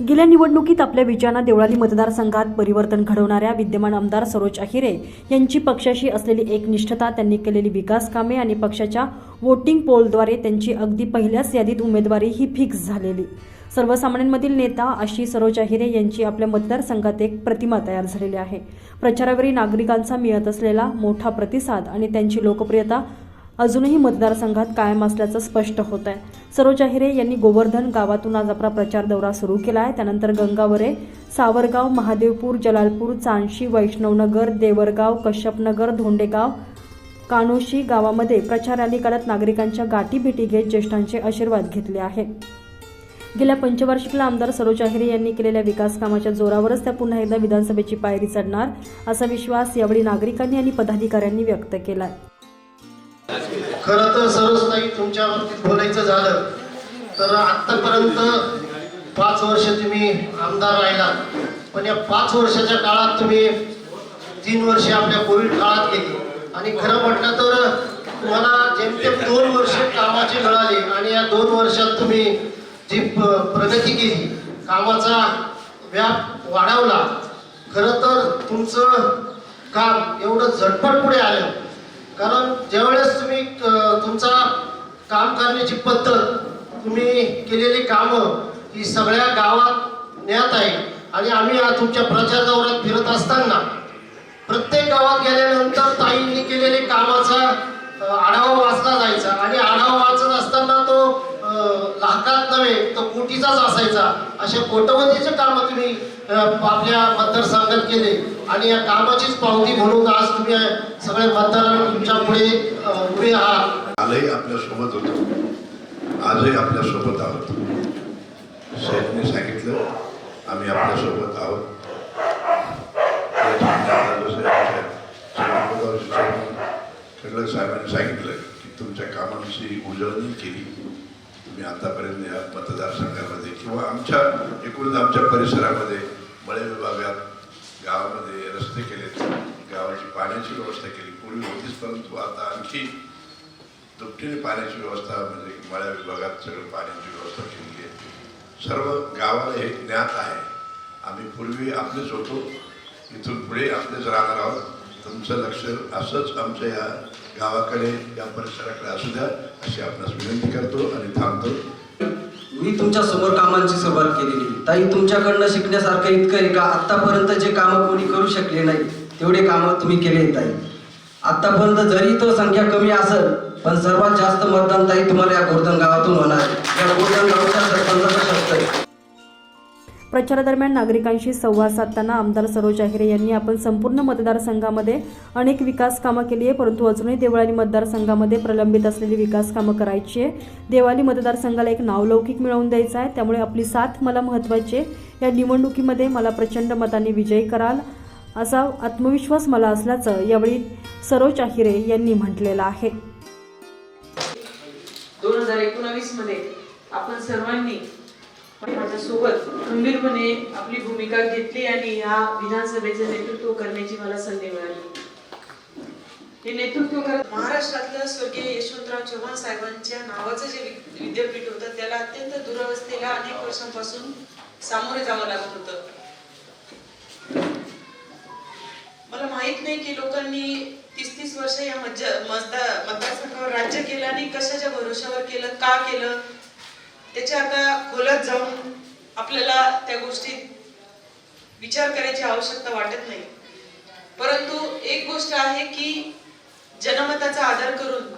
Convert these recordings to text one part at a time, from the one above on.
गेल्या निवडणुकीत आपल्या विचारणा देवळाली मतदारसंघात परिवर्तन घडवणाऱ्या विद्यमान आमदार सरोज अहिरे यांची पक्षाशी असलेली एकनिष्ठता त्यांनी केलेली विकास कामे आणि पक्षाच्या वोटिंग पोलद्वारे त्यांची अगदी पहिल्याच यादीत उमेदवारी ही फिक्स झालेली. सर्वसामान्यांमधील नेता अशी सरोज अहिरे यांची आपल्या मतदारसंघात एक प्रतिमा तयार झालेली आहे. प्रचारावेळी नागरिकांचा मिळत असलेला मोठा प्रतिसाद आणि त्यांची लोकप्रियता अजूनही मतदारसंघात कायम असल्याचं स्पष्ट होत आहे. सरोज अहिरे यांनी गोवर्धन गावातून आज आपला प्रचार दौरा सुरू केला आहे त्यानंतर गंगावरे सावरगाव महादेवपूर जलालपूर चांशी वैष्णवनगर देवरगाव कश्यपनगर धोंडेगाव कानोशी गावामध्ये प्रचार रॅली करत नागरिकांच्या गाठी भेटी घेत ज्येष्ठांचे आशीर्वाद घेतले आहे. गेल्या पंचवार्षिकला आमदार सरोज अहिरे यांनी केलेल्या विकास कामाच्या जोरावरच त्या पुन्हा एकदा विधानसभेची पायरी चढणार असा विश्वास यावेळी नागरिकांनी आणि पदाधिकाऱ्यांनी व्यक्त केला खरं तर सर्वस्ताई तुमच्या बाबतीत बोलायचं झालं तर आत्तापर्यंत पाच वर्ष तुम्ही आमदार राहिलात पण या पाच वर्षाच्या काळात तुम्ही तीन वर्ष आपल्या कोविड काळात गेली. आणि खरं म्हटलं तर तुम्हाला जेमतेम दोन वर्ष कामाची मिळाली आणि या दोन वर्षात तुम्ही जी प्रगती केली कामाचा व्याप वाढवला खरं तर तुमचं काम एवढं झटपट पुढे आलं. कारण ज्यावेळेस तुम्ही तुमचा काम करण्याची पद्धत तुम्ही केलेली कामं ही सगळ्या गावात ज्ञात आहे. आणि आम्ही तुमच्या प्रचार दौऱ्यात फिरत असताना प्रत्येक गावात गेल्यानंतर ताईंनी केलेले कामाचा आढावा वाचला जायचा. आणि आढावा वाचत असताना तो लाखात नव्हे तो कोटीचाच असायचा. अशा कोटवधीचे काम तुम्ही आपल्या मतदारसंघात केले. आणि या कामाचीच पावती म्हणून आज तुम्ही सगळे मतदार पुढे उभे आहात आपल्यासोबत होतो. आजही आपल्यासोबत आहोत. साहेबने सांगितलं आम्ही आपल्यासोबत आहोत. सगळं साहेबांनी सांगितलं की तुमच्या कामांची उजळणी केली. तुम्ही आतापर्यंत या मतदारसंघामध्ये किंवा आमच्या एकूणच आमच्या परिसरामध्ये मळे विभागात गावामध्ये रस्ते केलेत. गावाची पाण्याची व्यवस्था केली. पूर्वी होतीच परंतु आता आणखी दुपटीने पाण्याची व्यवस्था म्हणजे मळ्या विभागात सगळं पाण्याची व्यवस्था केलेली आहे. सर्व गावाला हे ज्ञात आहे. आम्ही पूर्वी आपलेच होतो. इथून पुढे आपलेच राहणार आहोत. तुमचं लक्ष असंच आमच्या या गावाकडे या परिसराकडे असू द्या अशी आपणास विनंती करतो आणि थांबतो. मी तुमच्यासमोर कामांची सुरुवात केलेली. ताई तुमच्याकडनं शिकण्यासारखं इतकं आहे का? आतापर्यंत जे कामं कोणी करू शकले नाही तेवढे कामं तुम्ही केले ताई. आतापर्यंत जरी तो संख्या कमी असेल पण सर्वात जास्त मतदान ताई तुम्हाला या गोर्धन गावातून होणार या गोर्धन गावच्या सरपंचाचा शब्द आहे. प्रचारादरम्यान नागरिकांशी संवाद साधताना आमदार सरोज अहिरे यांनी आपण संपूर्ण मतदारसंघामध्ये अनेक विकास कामं केली आहे परंतु अजूनही देवळाली मतदारसंघामध्ये प्रलंबित असलेली विकास कामं करायची आहे देवाली मतदारसंघाला एक नावलौकिक मिळवून द्यायचा आहे. त्यामुळे आपली साथ मला महत्त्वाची आहे. या निवडणुकीमध्ये मला प्रचंड मताने विजयी कराल. असा आत्मविश्वास मला असल्याचं यावेळी सरोज आहिरे यांनी म्हटलेलं आहे. दोन हजार एकोणावीसमध्ये आपण सर्वांनी माझ्यासोबत खंबीरपणे आपली भूमिका घेतली आणि ह्या विधानसभेचं नेतृत्व करण्याची मला संधी मिळाली. हे नेतृत्व करत महाराष्ट्रातलं स्वर्गीय यशवंतराव चव्हाण साहेबांच्या नावाचं जे विद्यापीठ होतं त्याला अत्यंत दुरावस्थेला अनेक वर्षांपासून सामोरे जावं लागत होतं. मला माहीत नाही की लोकांनी तीस तीस वर्ष या मज्जा मतदारसंघावर राज्य केलं आणि कशाच्या भरोशावर केलं का केलं त्याच्या आता खोलत जाऊन आपल्याला त्या गोष्टीत विचार करायची आवश्यकता वाटत नाही. परंतु एक गोष्ट आहे की जनमताचा आधार करून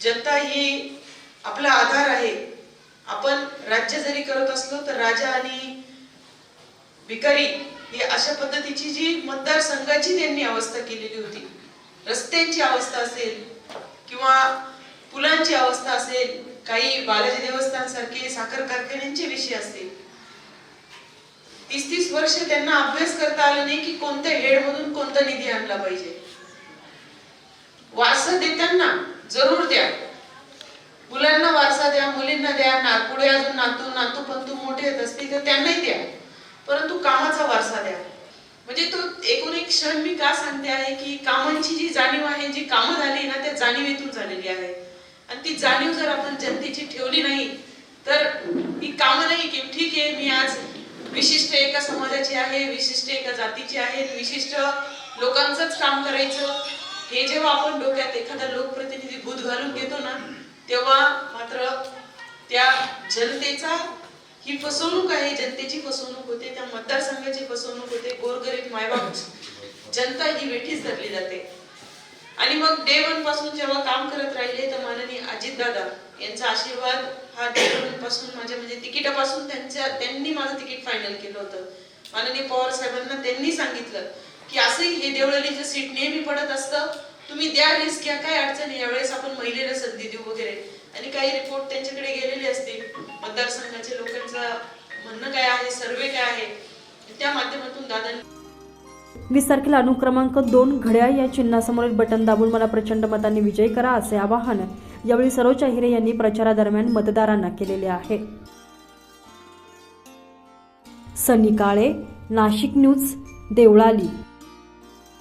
जनता ही आपला आधार आहे. आपण राज्य जरी करत असलो तर राजा आणि भिकारी ही अशा पद्धतीची जी मतदारसंघाची त्यांनी अवस्था केलेली होती. रस्त्यांची अवस्था असेल किंवा पुलांची अवस्था असेल काही बालाजी देवस्थानसारखे साखर कारखान्यांचे विषय असतील तीस तीस वर्ष त्यांना अभ्यास करता आला नाही की कोणत्या हेड मधून कोणता निधी आणला पाहिजे. वारसा देताना जरूर द्या. मुलांना वारसा द्या मुलींना द्या ना पुढे अजून नातू नातू पंतू मोठे येत असतील तर त्यांनाही द्या. परंतु कामाचा वारसा द्या. म्हणजे तो एकूण एक क्षण मी का सांगते आहे की कामांची जी जाणीव आहे जी कामं झाली ना त्या जाणीवेतून झालेली आहे. आणि ती जाणीव जर आपण जनतेची ठेवली नाही तर ही कामं नाही की ठीक आहे मी आज विशिष्ट एका समाजाची आहे विशिष्ट एका जातीची आहे विशिष्ट लोकांचंच काम करायचं. हे जेव्हा आपण डोक्यात एखादा लोकप्रतिनिधी भूत घालून घेतो ना तेव्हा मात्र त्या जनतेचा ही फसवणूक आहे जनतेची फसवणूक होते त्या मतदारसंघाची फसवणूक होते गोरगरीब मायबाप जनता ही वेठीच धरली जाते. आणि मग डे वनपासून जेव्हा काम करत राहिले तर माननीय अजितदादा यांचा आशीर्वाद हा डे वनपासून माझ्या म्हणजे तिकिटापासून त्यांच्या त्यांनी माझं तिकीट फायनल केलं होतं. माननीय पवार साहेबांना त्यांनी सांगितलं की असं हे देवळलीचं सीट नेहमी पडत असतं. तुम्ही द्या रिस्क घ्या काय अडचण यावेळेस आपण महिलेला संधी देऊ वगैरे. आणि काही रिपोर्ट त्यांच्याकडे गेलेले असतील. मतदारसंघाचे लोकांचं म्हणणं काय आहे सर्वे काय आहे त्या माध्यमातून दादांनी वीस तारखेला अनुक्रमांक दोन घड्याळ या चिन्हासमोरील बटन दाबून मला प्रचंड मतांनी विजय करा असे आवाहन यावेळी सरोज अहिरे यांनी प्रचारादरम्यान मतदारांना केलेले आहे. सनी काळे नाशिक न्यूज देवळाली.